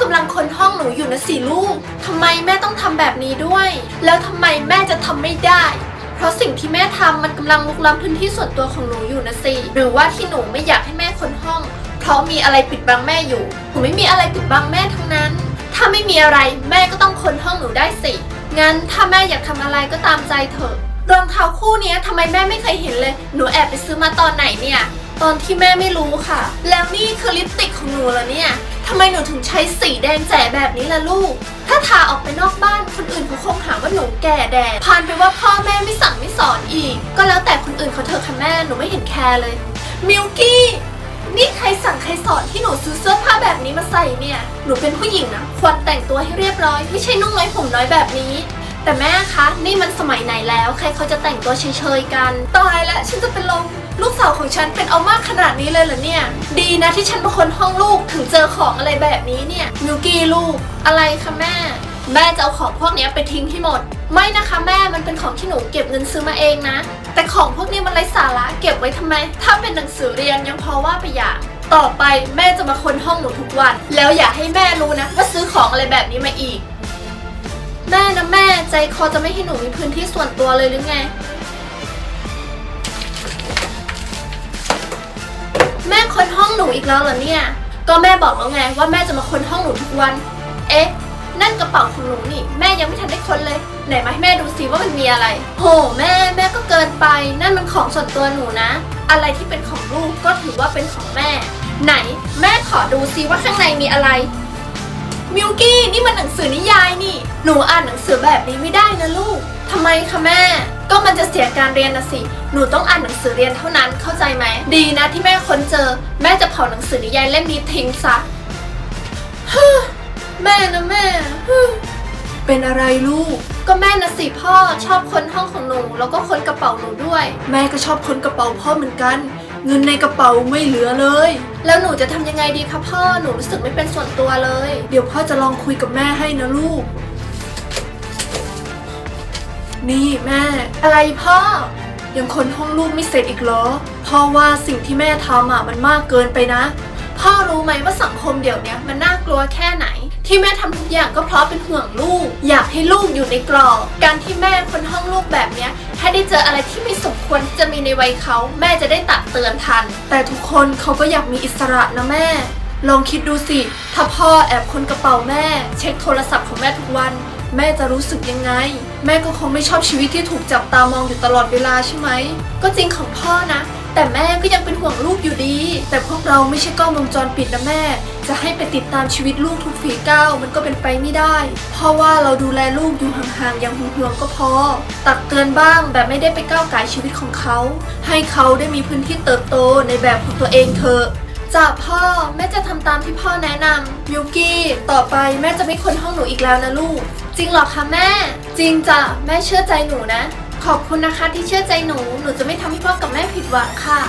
กำลังคนห้องหนูอยู่นะสิลูกทำไมแม่ต้องทำแบบนี้ด้วย แล้วทำไมแม่จะทำไม่ได้ เพราะสิ่งที่แม่ทำมันกำลังลุกล้ำพื้นที่ส่วนตัวของหนูอยู่นะสิหรือว่าที่หนูไม่อยากให้แม่คนห้อง เพราะมีอะไรปิดบังแม่อยู่หนูไม่มีอะไรปิดบังแม่ทั้งนั้น ถ้าไม่มีอะไรแม่ก็ต้องคนห้องหนูได้สิงั้นถ้าแม่อยากทำอะไรก็ตามใจเถอะรองเท้าคู่นี้ทำไมแม่ไม่เคยเห็นเลย หนูแอบไปซื้อมาตอนไหนเนี่ย ตอนที่แม่ไม่รู้ค่ะ แล้วนี่คือลิปสติกของหนูเหรอเนี่ย ทำไมหนูถึงใช้สีแดงแจ๋แบบนี้ล่ะลูก ถ้าทาออกไปนอกบ้านคนอื่นเขาคงหาว่าหนูแก่แดดพานไปว่าพ่อแม่ไม่สั่งไม่สอนอีก ก็แล้วแต่คนอื่นเขาเถอะค่ะแม่หนูไม่เห็นแคร์เลย มิวกี้ นี่ใครสั่งใครสอนที่หนูซื้อเสื้อผ้าแบบนี้มาใส่เนี่ย หนูเป็นผู้หญิงนะควรแต่งตัวให้เรียบร้อย ไม่ใช่นุ่งน้อยผมน้อยแบบนี้ แต่แม่คะนี่มันสมัยไหนแล้ว ใครเขาจะแต่งตัวเฉยๆกันตายแล้วฉันจะเป็นลมลูกสาวของฉันเป็นเอามากขนาดนี้เลยเหรอเนี่ย ดีนะที่ฉันเป็นคนห้องลูกถึงเจอของอะไรแบบนี้เนี่ยมิวกี้ลูกอะไรคะแม่ แม่จะเอาของพวกเนี้ยไปทิ้งให้หมด ไม่นะคะแม่มันเป็นของที่หนูเก็บเงินซื้อมาเองนะ แต่ของพวกนี้มันไร้สาระเก็บไว้ทำไม ถ้าเป็นหนังสือเรียนยังพอว่าไปอย่างต่อไปแม่จะมาค้นห้องหนูทุกวัน แล้วอย่าให้แม่รู้นะว่าซื้อของอะไรแบบนี้มาอีก แม่นะแม่ใจคอจะไม่ให้หนูมีพื้นที่ส่วนตัวเลยหรือไง แม่ค้นห้องหนูอีกแล้วเหรอเนี่ย ก็แม่บอกแล้วไงว่าแม่จะมาค้นห้องหนูทุกวัน เอ๊ะ นั่นกระเป๋าของหนูนี่ แม่ยังไม่ทันได้ค้นเลย ไหนมาให้แม่ดูสิว่ามันมีอะไร โหแม่แม่ก็เกินไป นั่นมันของส่วนตัวหนูนะ อะไรที่เป็นของลูกก็ถือว่าเป็นของแม่ ไหน แม่ขอดูซิว่าข้างในมีอะไร มิวกี้นี่มันหนังสือนิยายนี่ หนูอ่านหนังสือแบบนี้ไม่ได้นะลูกทำไมคะแม่ ก็มันจะเสียการเรียนนะสิ หนูต้องอ่านหนังสือเรียนเท่านั้นเข้าใจไหม ดีนะที่แม่ค้นเจอ แม่จะเผาหนังสือนิยายเล่มนี้ทิ้งซะฮึแม่นะแม่ฮึเป็นอะไรลูก ก็แม่นะสิพ่อชอบค้นห้องของหนู แล้วก็ค้นกระเป๋าหนูด้วย แม่ก็ชอบค้นกระเป๋าพ่อเหมือนกัน เงินในกระเป๋าไม่เหลือเลย แล้วหนูจะทำยังไงดีคะพ่อ หนูรู้สึกไม่เป็นส่วนตัวเลย เดี๋ยวพ่อจะลองคุยกับแม่ให้นะลูก นี่แม่ อะไรพ่อ ยังคนห้องลูกไม่เสร็จอีกเหรอ พ่อว่าสิ่งที่แม่ทำอะมันมากเกินไปนะ พ่อรู้ไหมว่าสังคมเดี๋ยวนี้มันน่ากลัวแค่ไหน ที่แม่ทำทุกอย่างก็เพราะเป็นห่วงลูก อยากให้ลูกอยู่ในกรอบ การที่แม่คนห้องลูกแบบเนี้ยถ้าได้เจออะไรที่ไม่สมควรที่จะมีในวัยเขา แม่จะได้ตักเตือนทัน แต่ทุกคนเขาก็อยากมีอิสระนะแม่ ลองคิดดูสิ ถ้าพ่อแอบคนกระเป๋าแม่ เช็คโทรศัพท์ของแม่ทุกวัน แม่จะรู้สึกยังไง แม่ก็คงไม่ชอบชีวิตที่ถูกจับตามองอยู่ตลอดเวลาใช่ไหม ก็จริงของพ่อนะ แต่แม่ก็ยังเป็นห่วงลูกอยู่ดี แต่พวกเราไม่ใช่กล้องวงจรปิดนะแม่ จะให้ไปติดตามชีวิตลูกทุกฝีก้าวมันก็เป็นไปไม่ได้ เพราะว่าเราดูแลลูกอยู่ห่างๆอย่างห่วงๆก็พอ ตักเตือนบ้างแบบไม่ได้ไปก้าวไก่ชีวิตของเขา ให้เขาได้มีพื้นที่เติบโตในแบบของตัวเองเถอะจ้าพ่อแม่จะทำตามที่พ่อแนะนำมิวกี้ต่อไปแม่จะไม่คนห้องหนูอีกแล้วนะลูก จริงหรอคะแม่ จริงจ้ะแม่เชื่อใจหนูนะ ขอบคุณนะคะที่เชื่อใจหนู หนูจะไม่ทำให้พ่อกับแม่ผิดหวังค่ะ